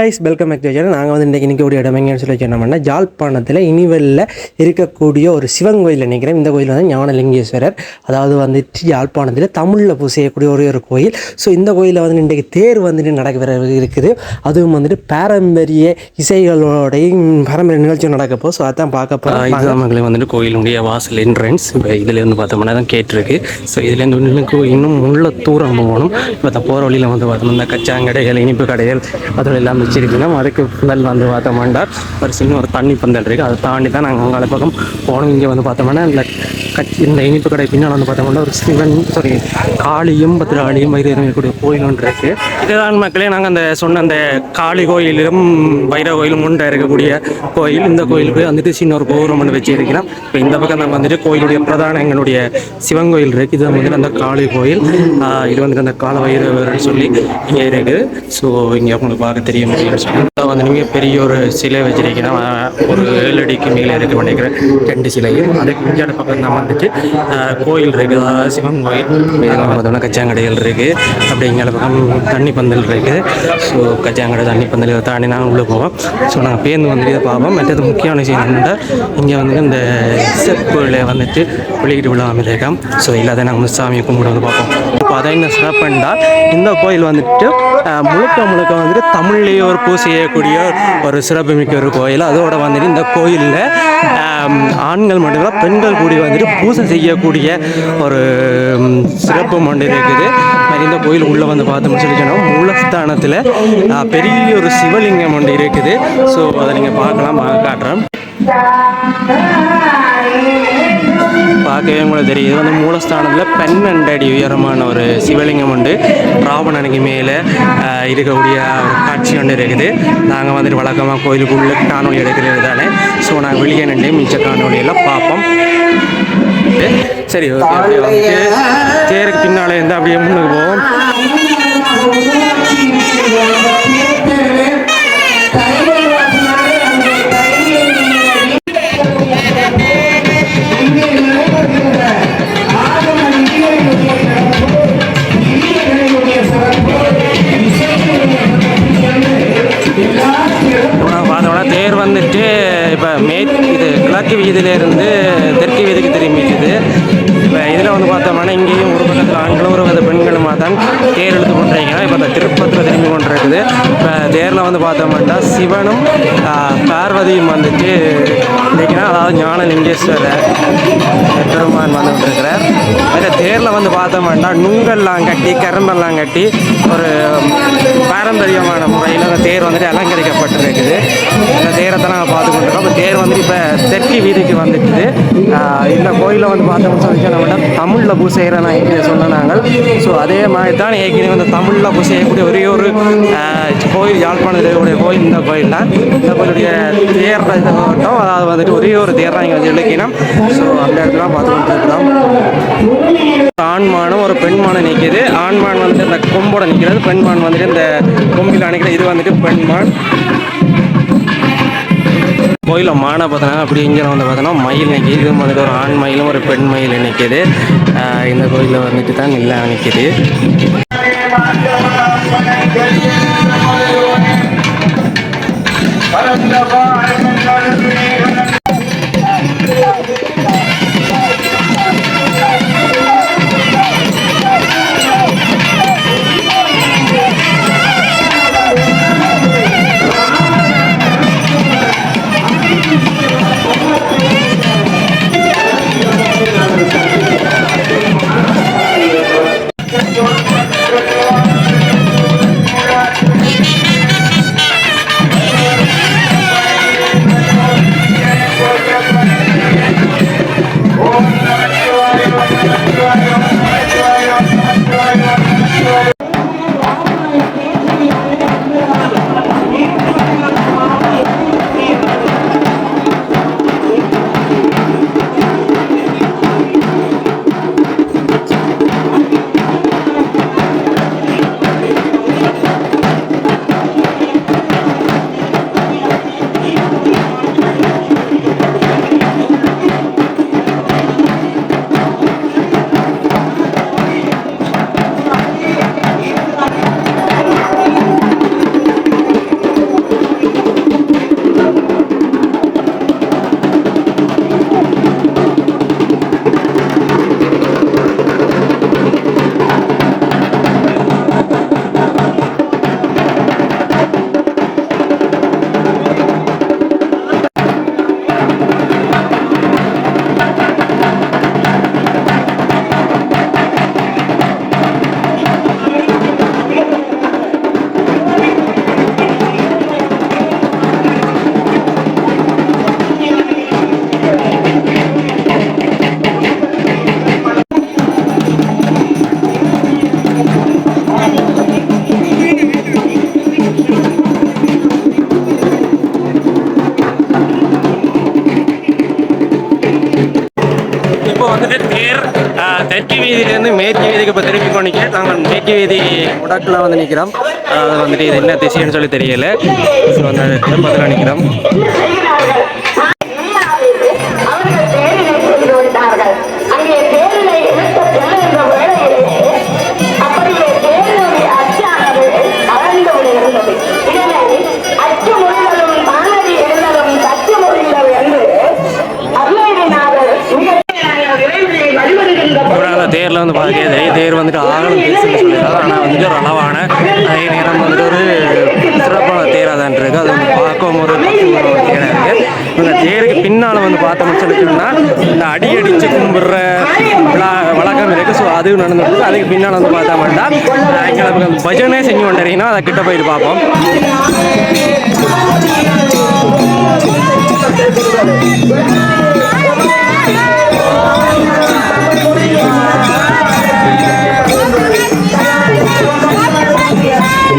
Ice welcome back to channel நாங்கள் வந்து இன்றைக்கி நிற்கக்கூடிய இடம் எங்கேன்னு சொல்லி சொன்னோம்னா ஜாழ்ப்பாணத்தில் இனிவெல்ல இருக்கக்கூடிய ஒரு சிவன் கோயில் நினைக்கிறேன். இந்த கோயில் வந்து ஞானலிங்கேஸ்வரர் அதாவது வந்துட்டு யாழ்ப்பாணத்தில் தமிழில் பூசையக்கூடிய ஒரே ஒரு கோயில். ஸோ இந்த கோயிலில் வந்து இன்றைக்கு தேர் வந்துட்டு நடக்கிற இருக்குது. அதுவும் வந்துட்டு பாரம்பரிய இசைகளோடையும் பாரம்பரிய நிகழ்ச்சி நடக்கப்போ ஸோ அதான் பார்க்க போகிறோம் இதுதான் வந்துட்டு கோயிலுடைய வாசல் என்ட்ரன்ஸ் இப்போ இதுல இருந்து பார்த்தோம்னா தான் கேட்டிருக்கு. ஸோ இதுலேருந்து இன்னும் இன்னும் உள்ள தூரம் போகணும். இப்போ போகிற வழியில் வந்து பார்த்தோம்னா இந்த கச்சாங்கடைகள் இனிப்பு கடைகள் அதோட எல்லாம் வச்சிருக்கணும் அதுக்கு முதல் வந்து பார்த்தோம்னா ஒரு சின்ன ஒரு தண்ணி பந்தல் இருக்குது அதை தாண்டி தான் நாங்கள் அங்கே பக்கம் போனோம். இங்கே வந்து பார்த்தோம்னா இந்த கட்சி இந்த இனிப்பு கடை பின்னால் வந்து பார்த்தோம்னா ஒரு சிவன் சாரி காளியும் பத்ராளியும் வைரக்கூடிய கோயிலுன்னு கோயில் ஒன்று இருக்குது இதுதான் மக்களே நாங்கள் அந்த சொன்ன அந்த காளி கோயிலும் வைர கோயிலும் உண்டை இருக்கக்கூடிய கோயில். இந்த கோயிலுக்கு வந்துட்டு சின்ன ஒரு கோபுரம் ஒன்று வச்சுருக்கிறோம். இப்போ இந்த பக்கம் நம்ம வந்துட்டு கோயிலுடைய பிரதான எங்களுடைய சிவன் கோயில் இருக்குது இது வந்துட்டு அந்த காளி கோயில். இது வந்துட்டு அந்த கால வைரவர் சொல்லி இங்கே இருக்குது ஸோ இங்கே உங்களுக்கு பார்க்க தெரியும். வந்து நீங்கள் பெரிய ஒரு சிலை வச்சிருக்கீங்கன்னா ஒரு ஏழு அடிக்கு மேலே இருக்கு நினைக்கிறேன் ரெண்டு சிலையும் அதுக்கு இஞ்சாட பக்கம் தான் வந்துட்டு கோயில் இருக்குது அதாவது சிவன் கோயில் இதெல்லாம் பார்த்தோம்னா கச்சாங்கடைகள் இருக்குது அப்படிங்கிற இங்கே பக்கம் தண்ணி பந்தல் இருக்குது ஸோ கச்சாங்கடை தண்ணி பந்தல் தாண்டி நாங்கள் உள்ளே போவோம் ஸோ நாங்கள் பேருந்து வந்துட்டு இதை பார்ப்போம் மற்றது முக்கியமான விஷயம் என்னென்னா இங்கே வந்து இந்த செப்புல வந்துட்டு வெளியிட்டு விழாமல் அமைதிருக்காம் ஸோ இல்லாத நாங்கள் வந்து சாமியை கும்பிட வந்து பார்ப்போம் இப்போ அதை என்ன சிறப்புண்டா இந்த கோயில் வந்துட்டு முழுக்க முழுக்க வந்துட்டு தமிழ்லேயே ஒரு பூ செய்யக்கூடிய ஒரு சிறப்புமிக்க ஒரு கோயில். அதோட வந்துட்டு இந்த கோயிலில் ஆண்கள் மட்டும் பெண்கள் கூடி வந்துட்டு பூஜை செய்யக்கூடிய ஒரு சிறப்பு ஒன்று இருக்குது. இந்த கோயில் உள்ளே வந்து பார்த்தோம்னு சொல்லி சொன்னால் மூலஸ்தானத்தில் பெரிய ஒரு சிவலிங்கம் ஒன்று இருக்குது. ஸோ அதை நீங்கள் பார்க்கலாம் காட்டுறேன். பார்க்கவே உங்களுக்கு தெரியும் இது வந்து மூலஸ்தானத்தில் பன்னெண்டு அடி உயரமான ஒரு சிவலிங்கம் உண்டு. ராவணனுக்கு மேலே இருக்கக்கூடிய ஒரு காட்சி ஒன்று இருக்குது. நாங்கள் வந்துட்டு வழக்கமாக கோயிலுக்குள்ளே காணொலி எடுக்கிறது தானே. ஸோ நாங்கள் வெளியே நின்று மிச்ச காணொலியெல்லாம் பார்ப்போம். சரி ஓகே ஓகே தேருக்கு பின்னாலே இருந்து அப்படியே முன்னுக்கு போவோம். வீதியிலேருந்து தெற்கு வீதிக்கு திரும்பிக்குது இப்போ இதில் வந்து பார்த்தோம்னா இங்கேயும் ஒரு அறுபது ஆண்களும் தான் தேர் எடுத்து கொண்டிருக்கிறோம் இப்போ அந்த திருப்பத்தில் திரும்பி கொண்டிருக்குது. இப்போ தேரில் வந்து பார்த்தோம்னா சிவனும் பார்வதியும் வந்துட்டு இருக்கிறார் அதாவது ஞானலிங்கேஸ்வரர் பெருமான் வந்து கொண்டிருக்கிறார். அதில் தேரில் வந்து பார்த்தோம்னா நுங்கெல்லாம் கட்டி கரும்பெல்லாம் கட்டி ஒரு பாரம்பரியமான முறையில் அந்த தேர் வந்துட்டு அலங்கரிக்கப்பட்டிருக்குது. இந்த தேரை தான் நாங்கள் பார்த்து கொண்டிருக்கோம். இப்போ தேர் வந்துட்டு இப்போ தெற்கு வீதிக்கு வந்துட்டுது. இந்த கோயிலில் வந்து பார்த்தோம்னு சொல்லி சொன்னோம்னா தமிழில் பூ செய்கிறேன் நான் இங்கே ஸோ அதே மாதிரி தான் ஏற்கனவே வந்து தமிழில் பூ செய்யக்கூடிய ஒரே ஒரு கோயில் யாழ்ப்பாணத்தில் இருக்கக்கூடிய கோயில் இந்த கோயில் தான் இந்த கோயிலுடைய தேர் மட்டும் அதாவது வந்துட்டு ஒரே ஒரு தேர் தான் இங்கே வந்து இலக்கினம். ஸோ அந்த இடத்துல பார்த்து கொண்டிருக்கிறோம் ஆண்மானும் ஒரு பெண்மானும் நிற்கிது ஆண்மான் வந்துட்டு இந்த கொம்போட நிற்கிறது பெண்மான் வந்துட்டு இந்த கொம்பில் அணைக்கிற இது வந்துட்டு பெண்மான். கோயிலில் மானை பார்த்தோன்னா அப்படி இங்கே வந்து பார்த்தோன்னா மயில் நிற்கிது இது வந்துட்டு ஒரு ஆண் மயிலும் ஒரு பெண் மயில் நிற்கிது இந்த கோயிலில் வந்துட்டு தான் நில்லா நிற்கிது பரந்தபா வந்துட்டு தெற்கு வீதியிலேருந்து மேற்கு வீதிக்கு இப்போ திருப்பி கொண்டிக்க நாங்கள் மேற்கு வீதி முடக்கில் வந்து நிற்கிறோம் அது வந்துட்டு இது என்ன திசைன்னு சொல்லி தெரியல. ஸோ அந்த திருப்பத்தில் நிற்கிறோம் அடி அடித்து கும்பிட்ற விழா வழக்கம் இருக்குது ஸோ அதுவும் நடந்துருக்கு. அதுக்கு பின்னால் வந்து பார்த்தா எங்களுக்கு அந்த பஜனே செஞ்சு கொண்டிருக்கீங்கன்னா அதை கிட்ட போயிட்டு பார்ப்போம்.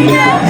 Yeah.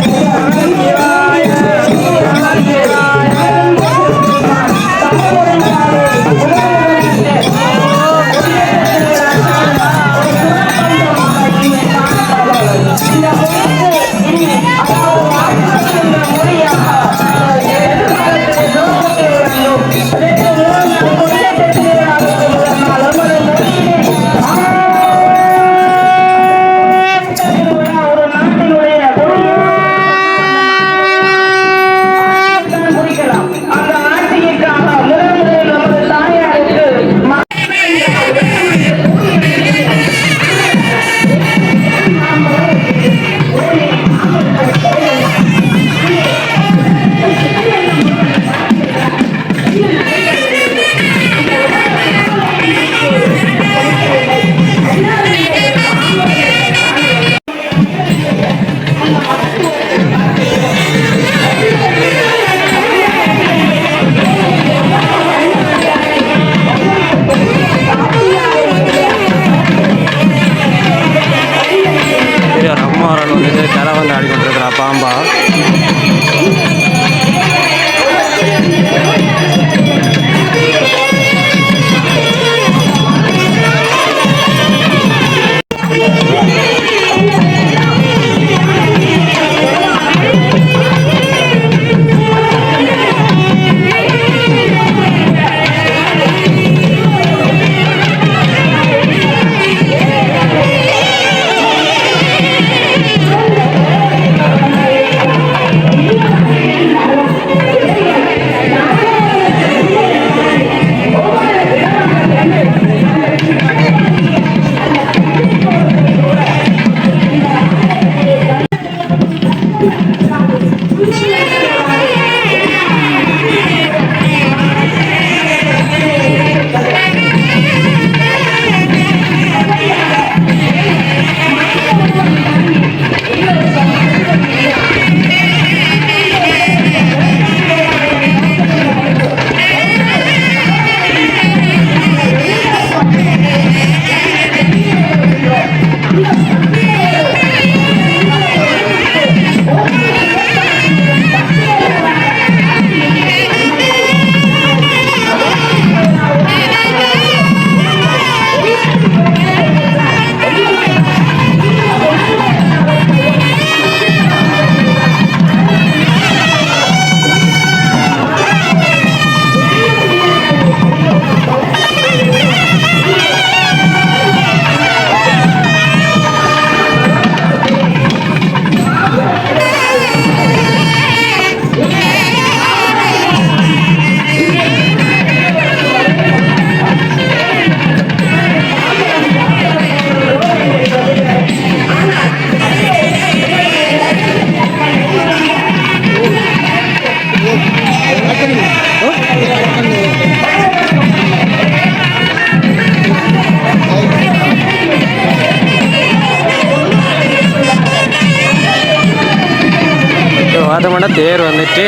வந்துட்டு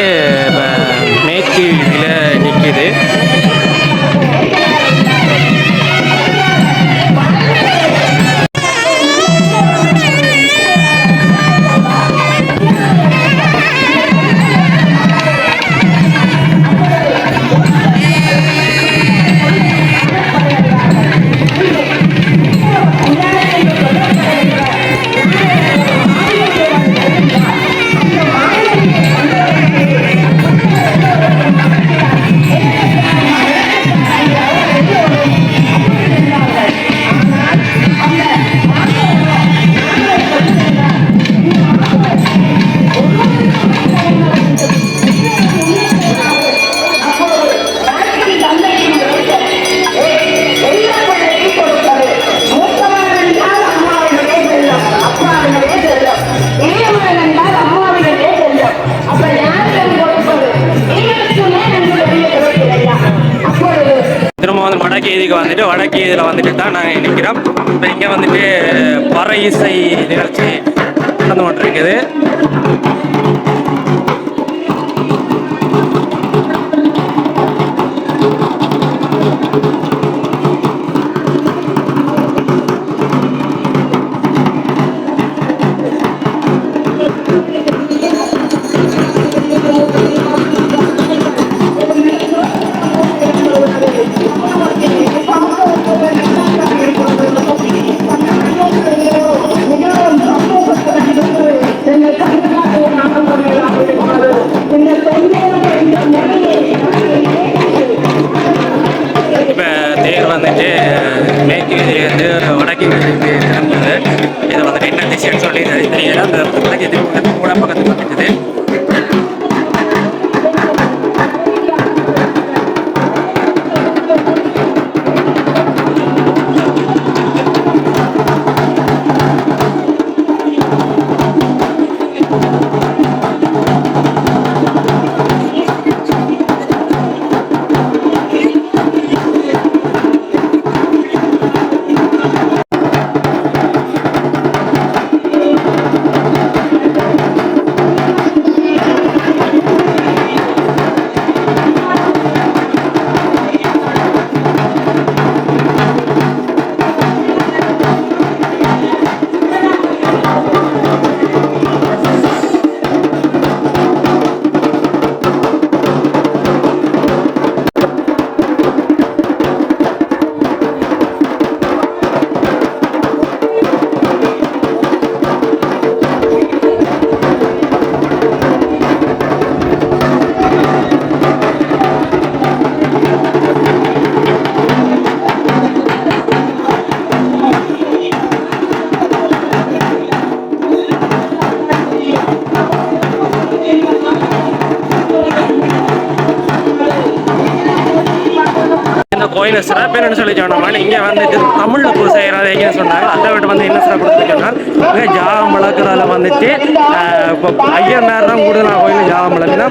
வந்துட்டு இதில் வந்துட்டு தான் நாங்கள் நிற்கிறோம் இப்போ இங்கே வந்துட்டு பற இசை நிகழ்ச்சி நடந்து கொண்டிருக்குது. I'm not. இந்த சொல்லி சொன்னோம்னா இங்கே வந்துட்டு தமிழில் பூ செய்கிறாதீங்க சொன்னாங்க அதை விட்டு வந்து என்ன சிறப்பு கொடுத்துருக்கோம்னா இங்கே ஜாகம் வளர்க்குறதுல வந்துட்டு இப்போ ஐயர் மேர் தான் கூடுதலாக கோயில் ஜாகம் வளர்க்குன்னா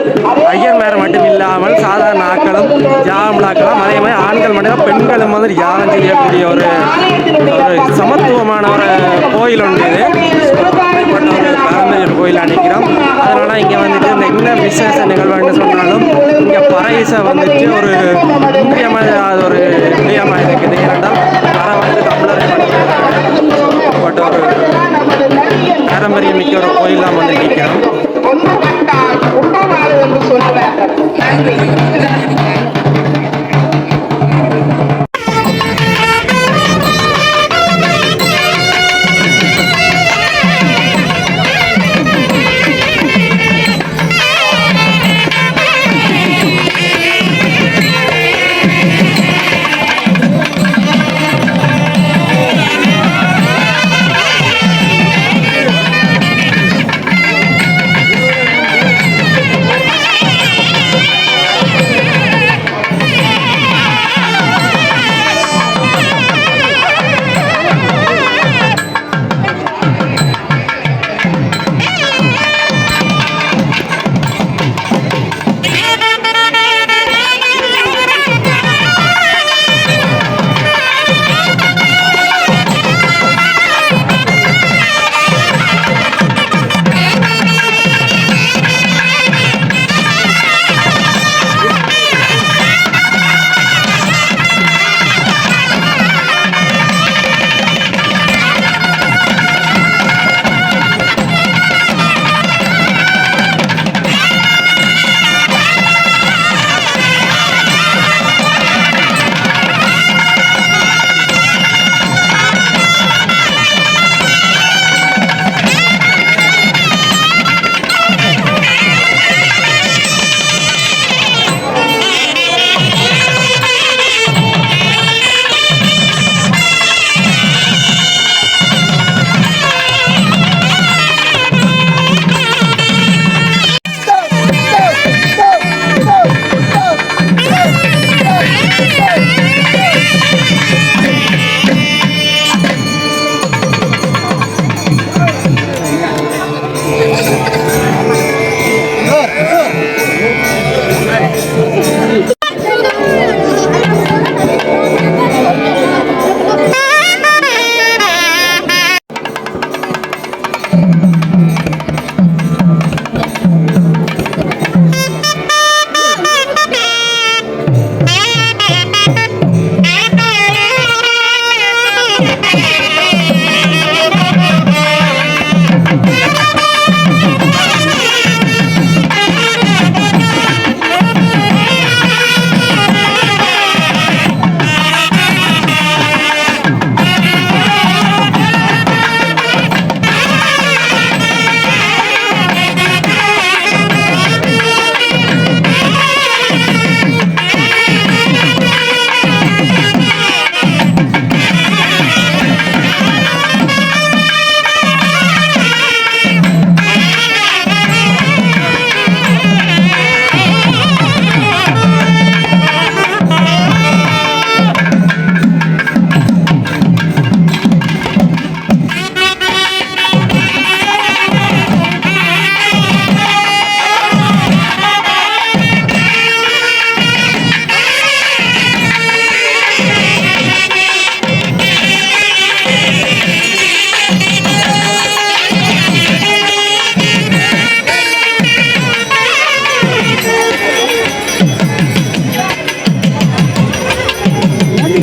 ஐயர் மேர் மட்டும் இல்லாமல் சாதாரண ஆக்களும் ஜாகம் வளர்க்கலாம் அதே மாதிரி ஆண்கள் மட்டும் பெண்களும் வந்து ஜாகம் செய்யக்கூடிய ஒரு ஒரு சமத்துவமான ஒரு கோயில் ஒன்று இது. அப்படிப்பட்ட பாரம்பரிய கோயில் அணிக்கிறோம். அதனால் இங்கே வந்துட்டு இந்த என்ன விசேஷ நிகழ்வுன்னு சொன்னாலும் இங்கே பறையிசை வந்துட்டு ஒரு இன்றியமையாத ஒரு முக்கியமாக இருக்குது. ஏனென்றால் பறை வந்து தமிழர் பட் ஒரு பாரம்பரியம் மிக்க ஒரு கோயிலாக வந்து நிற்கிறோம்.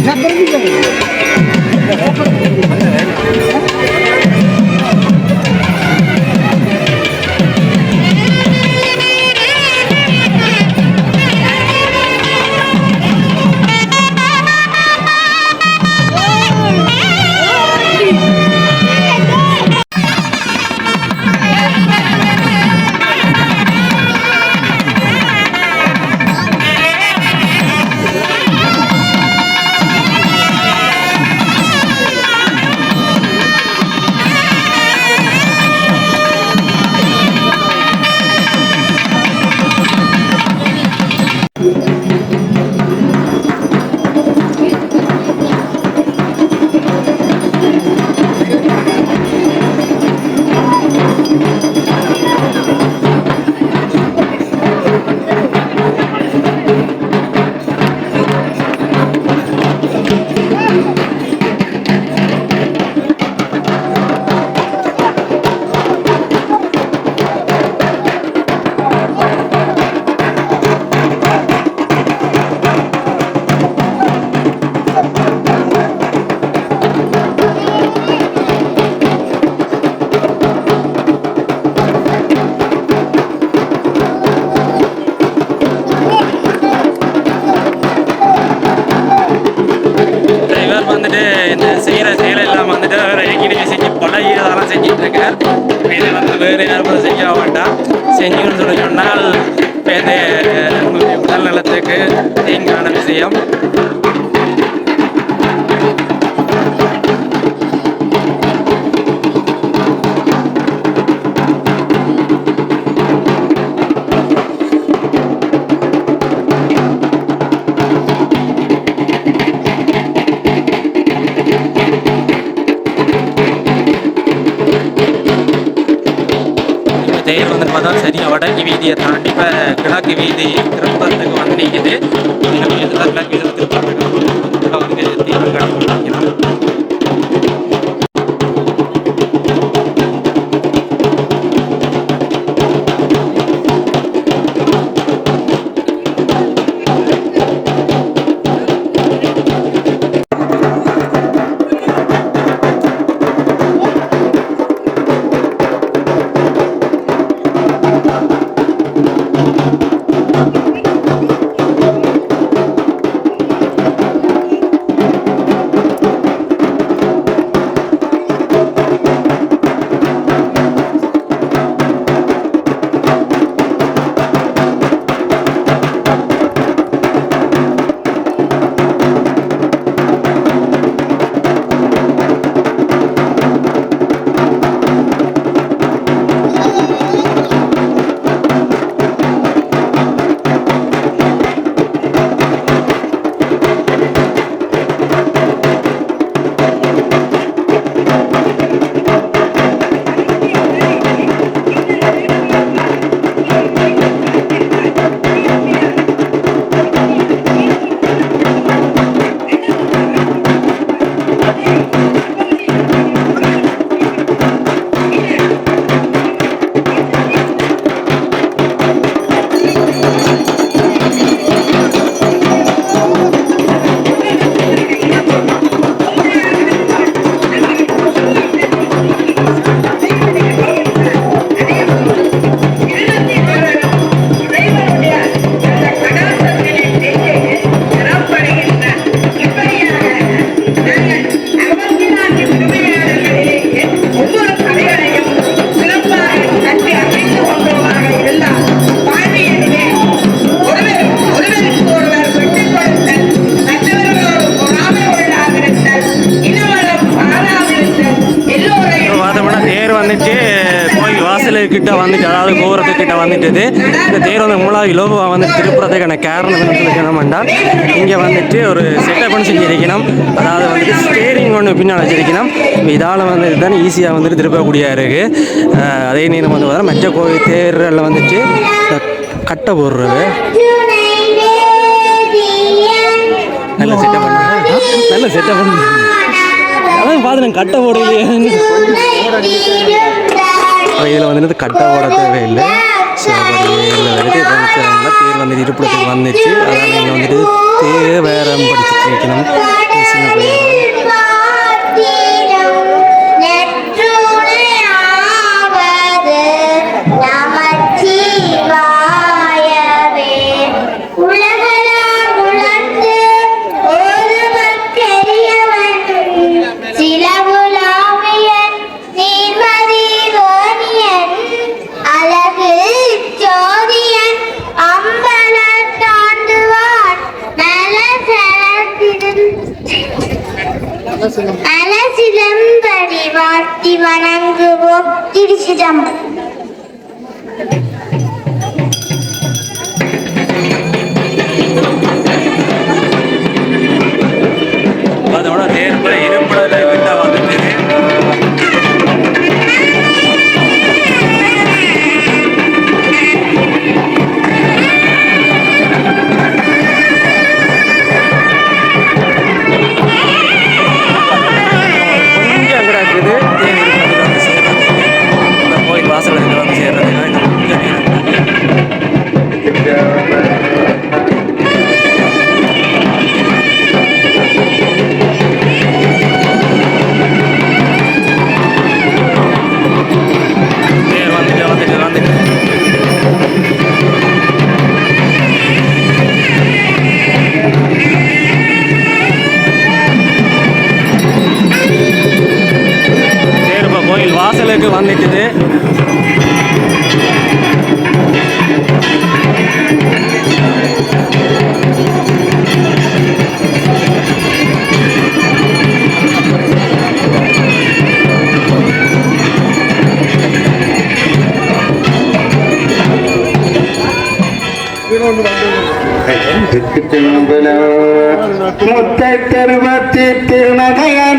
হিসাব করে দিতে தீங்கான விஷயம் வடக்கு வீதியை தாண்டி இப்போ கிழக்கு வீதி திருப்பத்துக்கு வந்து நிற்குது இன்னும் இதில் கிழக்கு வீதி திருப்பத்துக்கு வந்து தீவிரம் கிட்ட வந்துட்டு அதாவது கோபுரத்துக்கிட்ட வந்துட்டுது. இந்த தேர் வந்து மூலாவது இலோபா வந்து திருப்புறதுக்கான காரணம் என்னமெண்டா இங்கே வந்துட்டு ஒரு செட்டப் பண்ணி செஞ்சிருக்கணும். அதாவது வந்துட்டு ஸ்டேரிங் ஒன்று பின்னால் வச்சிருக்கணும். இதால் வந்து இதுதான் ஈஸியாக வந்துட்டு திருப்பக்கூடிய இருக்குது அதே நேரம் வந்து பார்த்தா மற்ற கோவில் தேரில் வந்துட்டு கட்டை போடுறது. நல்ல செட்டப் பண்ண நல்ல செட்டப் பண்ண அதான் பார்த்து நான் கட்டை போடுறது இதில் வந்துட்டு கட்டை போட தேவையில்லை. ஸோ இதில் வந்துட்டு இப்போ வந்து தேர் வந்து இருப்பிடத்துக்கு வந்துச்சு. அதனால் நீங்கள் வந்துட்டு தேவேரம் படிச்சுட்டு இருக்கணும் சின்ன பிள்ளைங்க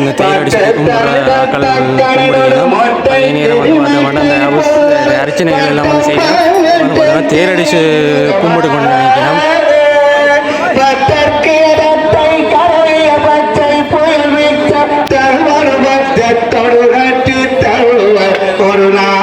இந்த தேர் அடிச்சு கும்பிட்ற ஆட்கள் கும்பிடுவோம் அதே நேரம் வந்து பார்த்தோம்னா அந்த ஹவுஸ் அர்ச்சனைகள் எல்லாம் வந்து செய்யணும் தேர் அடிச்சு கும்பிட்டு கொண்டு நினைக்கணும் ஒரு நாள்